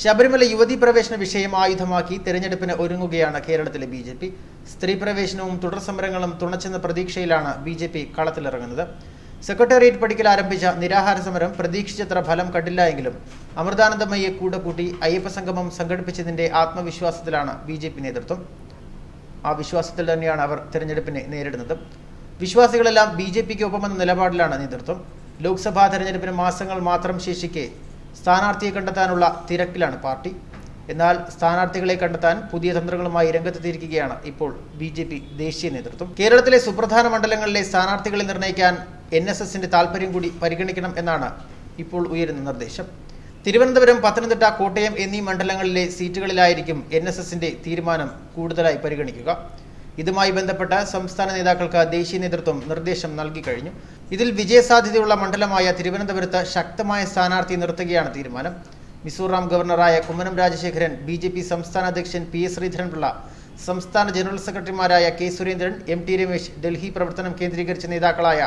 ശബരിമല യുവതീ പ്രവേശന വിഷയം ആയുധമാക്കി തെരഞ്ഞെടുപ്പിന് ഒരുങ്ങുകയാണ് കേരളത്തിലെ ബി ജെ പി. സ്ത്രീ പ്രവേശനവും തുടർ സമരങ്ങളും തുണച്ചെന്ന പ്രതീക്ഷയിലാണ് ബി ജെ പി കളത്തിലിറങ്ങുന്നത്. സെക്രട്ടേറിയറ്റ് പടിക്കൽ ആരംഭിച്ച നിരാഹാര സമരം പ്രതീക്ഷിച്ചത്ര ഫലം കണ്ടില്ല എങ്കിലും അമൃതാനന്ദമയെ കൂടെ കൂട്ടി അയ്യപ്പ സംഗമം സംഘടിപ്പിച്ചതിന്റെ ആത്മവിശ്വാസത്തിലാണ് ബി ജെ പി നേതൃത്വം. ആ വിശ്വാസത്തിൽ തന്നെയാണ് അവർ തെരഞ്ഞെടുപ്പിനെ നേരിടുന്നത്. വിശ്വാസികളെല്ലാം ബി ജെ പിക്ക് ഒപ്പമെന്ന നിലപാടിലാണ് നേതൃത്വം. ലോക്സഭാ തെരഞ്ഞെടുപ്പിന് മാസങ്ങൾ മാത്രം ശേഷിക്കെ സ്ഥാനാർത്ഥിയെ കണ്ടെത്താനുള്ള തിരക്കിലാണ് പാർട്ടി. എന്നാൽ സ്ഥാനാർത്ഥികളെ കണ്ടെത്താൻ പുതിയ തന്ത്രങ്ങളുമായി രംഗത്തെത്തിയിരിക്കുകയാണ് ഇപ്പോൾ ബി ജെ പി ദേശീയ നേതൃത്വം. കേരളത്തിലെ സുപ്രധാന മണ്ഡലങ്ങളിലെ സ്ഥാനാർത്ഥികളെ നിർണയിക്കാൻ എൻ എസ് എസിന്റെ താല്പര്യം കൂടി പരിഗണിക്കണം എന്നാണ് ഇപ്പോൾ ഉയരുന്ന നിർദ്ദേശം. തിരുവനന്തപുരം പത്തനംതിട്ട കോട്ടയം എന്നീ മണ്ഡലങ്ങളിലെ സീറ്റുകളിലായിരിക്കും എൻ എസ് എസിന്റെ തീരുമാനം കൂടുതലായി പരിഗണിക്കുക. ഇതുമായി ബന്ധപ്പെട്ട സംസ്ഥാന നേതാക്കൾക്ക് ദേശീയ നേതൃത്വം നിർദ്ദേശം നൽകി കഴിഞ്ഞു. ഇതിൽ വിജയസാധ്യതയുള്ള മണ്ഡലമായ തിരുവനന്തപുരത്ത് ശക്തമായ സ്ഥാനാർത്ഥി നിർത്തുകയാണ് തീരുമാനം. മിസോറാം ഗവർണറായ Kummanam Rajasekharan B J P സംസ്ഥാന അധ്യക്ഷൻ പി എസ് ശ്രീധരൻപിള്ള സംസ്ഥാന ജനറൽ സെക്രട്ടറിമാരായ K Surendran M T Ramesh Delhi പ്രവർത്തനം കേന്ദ്രീകരിച്ച നേതാക്കളായ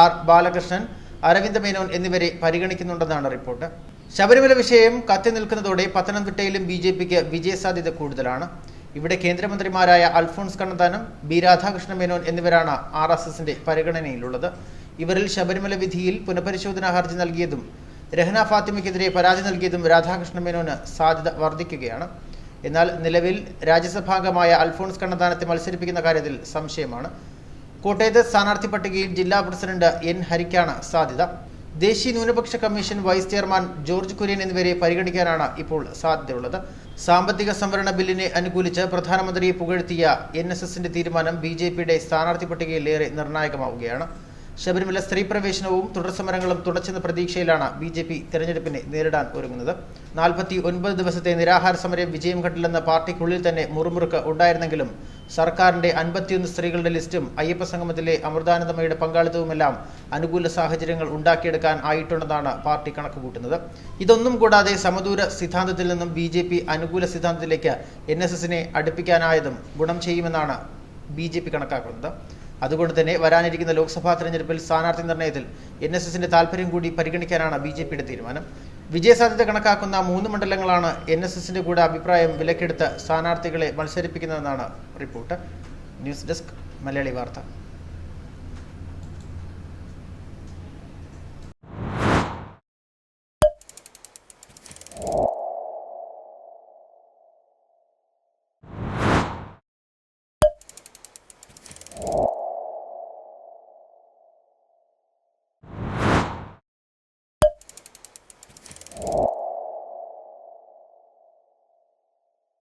ആർ ബാലകൃഷ്ണൻ അരവിന്ദ് മേനോൻ എന്നിവരെ പരിഗണിക്കുന്നുണ്ടെന്നാണ് റിപ്പോർട്ട്. ശബരിമല വിഷയം കത്തി നിൽക്കുന്നതോടെ പത്തനംതിട്ടയിലും ബി ജെ പിക്ക് വിജയസാധ്യത കൂടുതലാണ്. ഇവിടെ കേന്ദ്രമന്ത്രിമാരായ അൽഫോൺസ് കണ്ണന്താനം ബി രാധാകൃഷ്ണ മേനോൻ എന്നിവരാണ് ആർ എസ് എസിന്റെ പരിഗണനയിലുള്ളത്. ഇവരിൽ ശബരിമല വിധിയിൽ പുനഃപരിശോധനാ ഹർജി നൽകിയതും രഹന ഫാത്തിമയ്ക്കെതിരെ പരാതി നൽകിയതും രാധാകൃഷ്ണ മേനോന് സാധ്യത വർദ്ധിക്കുകയാണ്. എന്നാൽ നിലവിൽ രാജ്യസഭാംഗമായ അൽഫോൺസ് കണ്ണന്താനത്തെ മത്സരിപ്പിക്കുന്ന കാര്യത്തിൽ സംശയമാണ്. കോട്ടയത്ത് സ്ഥാനാർത്ഥി പട്ടികയിൽ ജില്ലാ പ്രസിഡന്റ് എൻ ഹരിക്കാണ് സാധ്യത. ദേശീയ ന്യൂനപക്ഷ commission vice chairman George Kurian എന്നിവരെ പരിഗണിക്കാനാണ് ഇപ്പോൾ സാധ്യതയുള്ളത്. സാമ്പത്തിക സംവരണ ബില്ലിനെ അനുകൂലിച്ച് പ്രധാനമന്ത്രിയെ പുകഴ്ത്തിയ എൻ എസ് എസിന്റെ തീരുമാനം ബി ജെ പിയുടെ സ്ഥാനാർത്ഥി പട്ടികയിൽ ഏറെ നിർണായകമാവുകയാണ്. ശബരിമല സ്ത്രീ പ്രവേശനവും തുടർ സമരങ്ങളും തുടച്ചെന്ന പ്രതീക്ഷയിലാണ് ബി ജെ പി തെരഞ്ഞെടുപ്പിനെ നേരിടാൻ ഒരുങ്ങുന്നത്. നാൽപ്പത്തി ഒൻപത് ദിവസത്തെ നിരാഹാര സമരം വിജയം കണ്ടില്ലെന്ന പാർട്ടിക്കുള്ളിൽ തന്നെ മുറുമുറുക്ക് ഉണ്ടായിരുന്നെങ്കിലും സർക്കാരിന്റെ അൻപത്തിയൊന്ന് സ്ത്രീകളുടെ ലിസ്റ്റും അയ്യപ്പ സംഗമത്തിലെ അമൃതാനന്ദമയുടെ പങ്കാളിത്തവുമെല്ലാം അനുകൂല സാഹചര്യങ്ങൾ ഉണ്ടാക്കിയെടുക്കാൻ ആയിട്ടുണ്ടെന്നാണ് പാർട്ടി കണക്കുകൂട്ടുന്നത്. ഇതൊന്നും കൂടാതെ സമദൂര സിദ്ധാന്തത്തിൽ നിന്നും ബി ജെ പി അനുകൂല സിദ്ധാന്തത്തിലേക്ക് എൻ എസ് എസിനെ അടുപ്പിക്കാനായതും ഗുണം ചെയ്യുമെന്നാണ് ബി ജെ പി കണക്കാക്കുന്നത്. അതുകൊണ്ട് തന്നെ വരാനിരിക്കുന്ന ലോക്സഭാ തെരഞ്ഞെടുപ്പിൽ സ്ഥാനാർത്ഥി നിർണയത്തിൽ എൻ എസ് എസിന്റെ താല്പര്യം കൂടി പരിഗണിക്കാനാണ് ബി ജെ പിയുടെ തീരുമാനം. വിജയസാധ്യത കണക്കാക്കുന്ന മൂന്ന് മണ്ഡലങ്ങളാണ് എൻ എസ് എസിന്റെ കൂടെ അഭിപ്രായം വിലക്കെടുത്ത് സ്ഥാനാർത്ഥികളെ മത്സരിപ്പിക്കുന്നതെന്നാണ് റിപ്പോർട്ട്. ന്യൂസ് ഡെസ്ക് മലയാളി വാർത്ത.